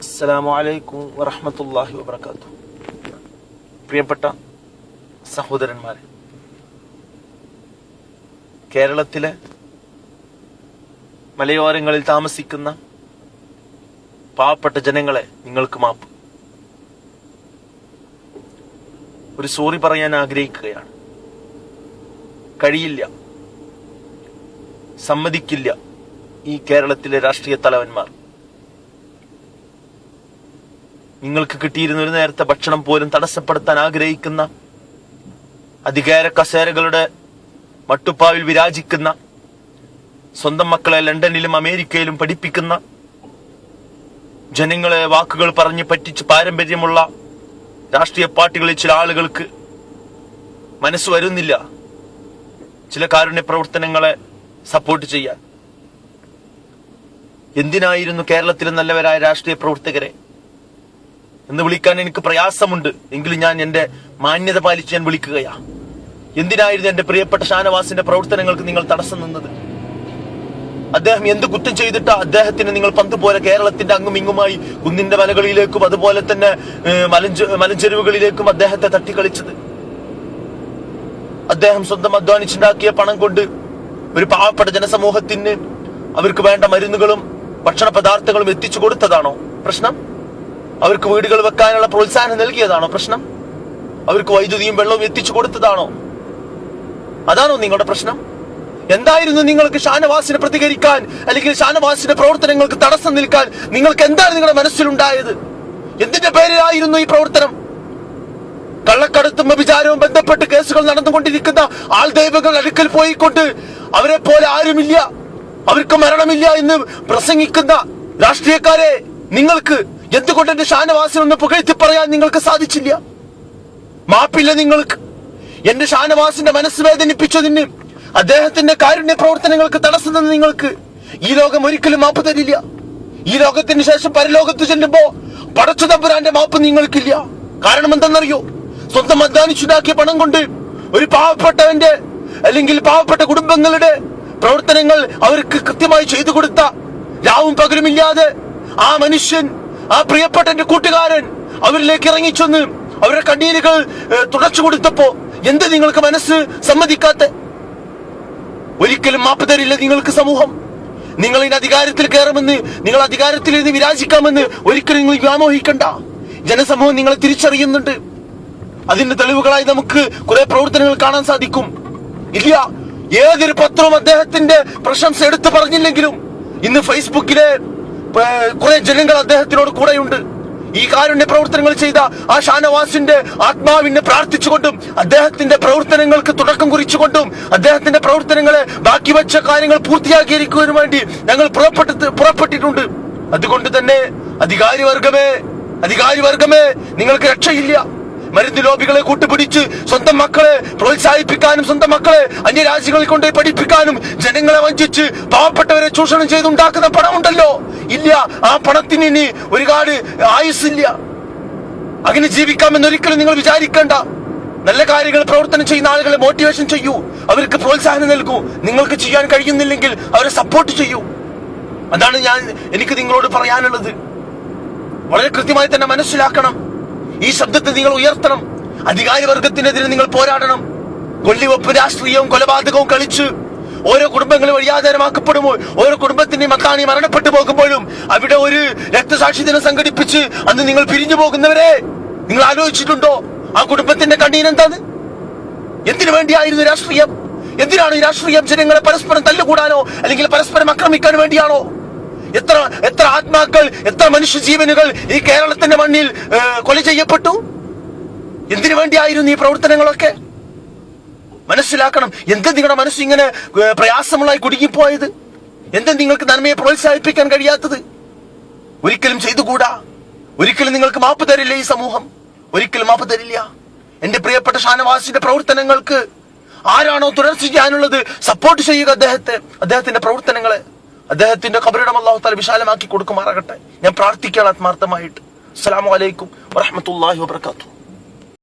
അസ്സലാമു അലൈക്കും വറഹ്മത്തുള്ളാഹി വബറകാത്തു. പ്രിയപ്പെട്ട സഹോദരന്മാരെ കേരളത്തിലെ മലയോരങ്ങളിൽ താമസിക്കുന്ന പാവപ്പെട്ട ജനങ്ങളെ നിങ്ങൾക്ക് മാപ്പ്. ഒരു സോറി പറയാൻ ആഗ്രഹിക്കുകയാണ്. കഴിയില്ല. സമ്മതിക്കില്ല ഈ കേരളത്തിലെ രാഷ്ട്രീയ തലവന്മാർ. നിങ്ങൾക്ക് കിട്ടിയിരുന്ന ഒരു നേരത്തെ ഭക്ഷണം പോലും തടസ്സപ്പെടുത്താൻ ആഗ്രഹിക്കുന്ന അധികാര കസേരകളുടെ മട്ടുപ്പാവിൽ വിരാജിക്കുന്ന സ്വന്തം മക്കളെ ലണ്ടനിലും അമേരിക്കയിലും പഠിപ്പിക്കുന്ന ജനങ്ങളെ വാക്കുകൾ പറഞ്ഞ് പറ്റിച്ച് പാരമ്പര്യമുള്ള രാഷ്ട്രീയ പാർട്ടികളിൽ ചില ആളുകൾക്ക് മനസ്സ് വരുന്നില്ല. ചില കാരുണ്യ പ്രവർത്തനങ്ങളെ സപ്പോർട്ട് ചെയ്യാൻ. എന്തിനായിരുന്നു കേരളത്തിലെ നല്ലവരായ രാഷ്ട്രീയ പ്രവർത്തകരെ എന്ന് വിളിക്കാൻ എനിക്ക് പ്രയാസമുണ്ട്. എങ്കിലും ഞാൻ എന്റെ മാന്യത പാലിച്ച് ഞാൻ വിളിക്കുകയാ. എന്തിനായിരുന്നു എന്റെ പ്രിയപ്പെട്ട ഷാനവാസിന്റെ പ്രവർത്തനങ്ങൾക്ക് നിങ്ങൾ തടസ്സം നിന്നത്? അദ്ദേഹം എന്ത് കുറ്റം ചെയ്തിട്ടാ അദ്ദേഹത്തിന് നിങ്ങൾ പന്ത് പോലെ കേരളത്തിന്റെ അങ്ങും ഇങ്ങുമായി കുന്നിന്റെ മലകളിലേക്കും അതുപോലെ തന്നെ മലഞ്ചെരുവുകളിലേക്കും അദ്ദേഹത്തെ തട്ടിക്കളിച്ചത്? അദ്ദേഹം സ്വന്തം അധ്വാനിച്ചുണ്ടാക്കിയ പണം കൊണ്ട് ഒരു പാവപ്പെട്ട ജനസമൂഹത്തിന് അവർക്ക് വേണ്ട മരുന്നുകളും ഭക്ഷണ പദാർത്ഥങ്ങളും എത്തിച്ചു കൊടുത്തതാണോ പ്രശ്നം? അവർക്ക് വീടുകൾ വെക്കാനുള്ള പ്രോത്സാഹനം നൽകിയതാണോ പ്രശ്നം? അവർക്ക് വൈദ്യുതിയും വെള്ളവും എത്തിച്ചു കൊടുത്തതാണോ? അതാണോ നിങ്ങളുടെ പ്രശ്നം? എന്തായിരുന്നു നിങ്ങൾക്ക് ഷാനവാസിനെ പ്രതികരിക്കാൻ അല്ലെങ്കിൽ ഷാനവാസിന്റെ പ്രവർത്തനങ്ങൾക്ക് തടസ്സം നിൽക്കാൻ നിങ്ങൾക്ക് എന്താണ് നിങ്ങളുടെ മനസ്സിലുണ്ടായത്? എന്തിന്റെ പേരിലായിരുന്നു ഈ പ്രവർത്തനം? കള്ളക്കടത്തും വ്യഭിചാരവും ബന്ധപ്പെട്ട് കേസുകൾ നടന്നുകൊണ്ടിരിക്കുന്ന ആൾ ദൈവങ്ങൾ അടുക്കൽ പോയിക്കൊണ്ട് അവരെ പോലെ ആരുമില്ല. അവർക്ക് മരണമില്ല എന്ന് പ്രസംഗിക്കുന്ന രാഷ്ട്രീയക്കാരെ നിങ്ങൾക്ക് എന്തുകൊണ്ട് എന്റെ ഷാനവാസിനൊന്ന് പുകഴ്ത്തി പറയാൻ നിങ്ങൾക്ക് സാധിച്ചില്ല? മാപ്പില്ല നിങ്ങൾക്ക്. എന്റെ ഷാനവാസിന്റെ മനസ്സ് വേദനിപ്പിച്ചതിന് അദ്ദേഹത്തിന്റെ കാരുണ്യ പ്രവർത്തനങ്ങൾക്ക് തടസ്സം നിന്ന് നിങ്ങൾക്ക്. ഈ ലോകം ഒരിക്കലും മാപ്പ് തരില്ല. ഈ ലോകത്തിന് ശേഷം പരലോകത്ത് ചെല്ലുമ്പോ പടച്ചു തമ്പുരാന്റെ മാപ്പ് നിങ്ങൾക്കില്ല. കാരണം എന്തെന്നറിയോ? സ്വന്തം അധ്വാനിച്ചുണ്ടാക്കിയ പണം കൊണ്ട് ഒരു പാവപ്പെട്ടവന്റെ അല്ലെങ്കിൽ പാവപ്പെട്ട കുടുംബങ്ങളുടെ പ്രവർത്തനങ്ങൾ അവർക്ക് കൃത്യമായി ചെയ്തു കൊടുത്ത രാവും പകലുമില്ലാതെ ആ മനുഷ്യൻ ആ പ്രിയപ്പെട്ട എന്റെ കൂട്ടുകാരൻ അവരിലേക്ക് ഇറങ്ങിച്ചെന്ന് അവരുടെ കണ്ണീരുകൾ തുടച്ചു കൊടുത്തപ്പോ എന്ത് നിങ്ങൾക്ക് മനസ്സ് സമ്മതിക്കാത്ത? ഒരിക്കലും മാപ്പ് തരില്ല നിങ്ങൾക്ക് സമൂഹം. നിങ്ങൾ ഇനി അധികാരത്തിൽ കയറുമെന്ന് നിങ്ങൾ അധികാരത്തിൽ ഇനി വിരാജിക്കാമെന്ന് ഒരിക്കലും നിങ്ങൾ വ്യാമോഹിക്കണ്ട. ജനസമൂഹം നിങ്ങളെ തിരിച്ചറിയുന്നുണ്ട്. അതിന്റെ തെളിവുകളായി നമുക്ക് കുറെ പ്രവർത്തനങ്ങൾ കാണാൻ സാധിക്കും. ഇല്ല ഏതൊരു പത്രവും അദ്ദേഹത്തിന്റെ പ്രശംസ എടുത്തു പറഞ്ഞില്ലെങ്കിലും ഇന്ന് ഫേസ്ബുക്കിലെ കുറെ ജനങ്ങൾ അദ്ദേഹത്തിനോട് കൂടെയുണ്ട്. ഈ കാരുണ്യ പ്രവർത്തനങ്ങൾ ചെയ്ത ആ ഷാനവാസിന്റെ ആത്മാവിനെ പ്രാർത്ഥിച്ചുകൊണ്ടും അദ്ദേഹത്തിന്റെ പ്രവർത്തനങ്ങൾക്ക് തുടക്കം കുറിച്ചുകൊണ്ടും അദ്ദേഹത്തിന്റെ പ്രവർത്തനങ്ങളെ ബാക്കി വെച്ച കാര്യങ്ങൾ പൂർത്തിയാക്കിയിരിക്കുവാനും വേണ്ടി ഞങ്ങൾ പുറപ്പെട്ട് പുറപ്പെട്ടിട്ടുണ്ട്. അതുകൊണ്ട് തന്നെ അധികാരി വർഗമേ അധികാരി വർഗമേ നിങ്ങൾക്ക് രക്ഷയില്ല. മരുന്ന് ലോബികളെ കൂട്ടുപിടിച്ച് സ്വന്തം മക്കളെ പ്രോത്സാഹിപ്പിക്കാനും സ്വന്തം മക്കളെ അന്യരാജ്യങ്ങളിൽ കൊണ്ടുപോയി പഠിപ്പിക്കാനും ജനങ്ങളെ വഞ്ചിച്ച് പാവപ്പെട്ടവരെ ചൂഷണം ചെയ്തുണ്ടാക്കുന്ന പണമുണ്ടല്ലോ. ഇല്ല. ആ പണത്തിന് ഇനി ഒരുപാട് ആയുസ്സില്ല. അങ്ങനെ ജീവിക്കാമെന്ന് ഒരിക്കലും നിങ്ങൾ വിചാരിക്കണ്ട. നല്ല കാര്യങ്ങൾ പ്രവർത്തനം ചെയ്യുന്ന ആളുകളെ മോട്ടിവേഷൻ ചെയ്യൂ. അവർക്ക് പ്രോത്സാഹനം നൽകൂ. നിങ്ങൾക്ക് ചെയ്യാൻ കഴിയുന്നില്ലെങ്കിൽ അവരെ സപ്പോർട്ട് ചെയ്യൂ. അതാണ് ഞാൻ എനിക്ക് നിങ്ങളോട് പറയാനുള്ളത്. വളരെ കൃത്യമായി തന്നെ മനസ്സിലാക്കണം. ഈ ശബ്ദത്തെ നിങ്ങൾ ഉയർത്തണം. അധികാരവർഗത്തിനെതിരെ നിങ്ങൾ പോരാടണം. കൊല്ലിവെപ്പ് രാഷ്ട്രീയവും കൊലപാതകവും കളിച്ച് ഓരോ കുടുംബങ്ങളും വഴിയാധാരമാക്കപ്പെടുമ്പോൾ ഓരോ കുടുംബത്തിന്റെയും മത്താണി മരണപ്പെട്ടു പോകുമ്പോഴും അവിടെ ഒരു രക്തസാക്ഷി ദിനം സംഘടിപ്പിച്ച് അന്ന് നിങ്ങൾ പിരിഞ്ഞു പോകുന്നവരെ നിങ്ങൾ ആലോചിച്ചിട്ടുണ്ടോ? ആ കുടുംബത്തിന്റെ കണ്ണീരെന്താണ് എന്തിനു വേണ്ടിയായിരുന്നു രാഷ്ട്രീയം? എന്തിനാണ് ഈ രാഷ്ട്രീയം ജനങ്ങളെ പരസ്പരം തല്ലുകൂടാനോ? അല്ലെങ്കിൽ പരസ്പരം ആക്രമിക്കാൻ വേണ്ടിയാണോ? എത്ര എത്ര ആത്മാക്കൾ എത്ര മനുഷ്യജീവനുകൾ ഈ കേരളത്തിന്റെ മണ്ണിൽ കൊല ചെയ്യപ്പെട്ടു? എന്തിനു വേണ്ടിയായിരുന്നു ഈ പ്രവർത്തനങ്ങളൊക്കെ? മനസ്സിലാക്കണം. എന്താ നിങ്ങളുടെ മനസ്സ് ഇങ്ങനെ ഏ, പ്രയാസമുള്ളായി കുടുങ്ങിപ്പോയത്? എന്താ നിങ്ങൾക്ക് നന്മയെ പ്രോത്സാഹിപ്പിക്കാൻ കഴിയാത്തത്? ഒരിക്കലും ചെയ്തുകൂടാ. ഒരിക്കലും നിങ്ങൾക്ക് മാപ്പ് തരില്ല ഈ സമൂഹം. ഒരിക്കലും മാപ്പ് തരില്ല. എന്റെ പ്രിയപ്പെട്ട ഷാനവാസിന്റെ പ്രവർത്തനങ്ങൾക്ക് ആരാണോ തുടർച്ച ചെയ്യാനുള്ളത് സപ്പോർട്ട് ചെയ്യുക അദ്ദേഹത്തെ അദ്ദേഹത്തിന്റെ പ്രവർത്തനങ്ങളെ. അദ്ദേഹത്തിന്റെ കബറിടം അള്ളാഹുത്താൽ വിശാലമാക്കി കൊടുക്കുമാറാകട്ടെ. ഞാൻ പ്രാർത്ഥിക്കുകയാണ് ആത്മാർത്ഥമായിട്ട്. അസ്സലാമു അലൈക്കും വറഹമത്തല്ലാഹി വബർക്കാത്തു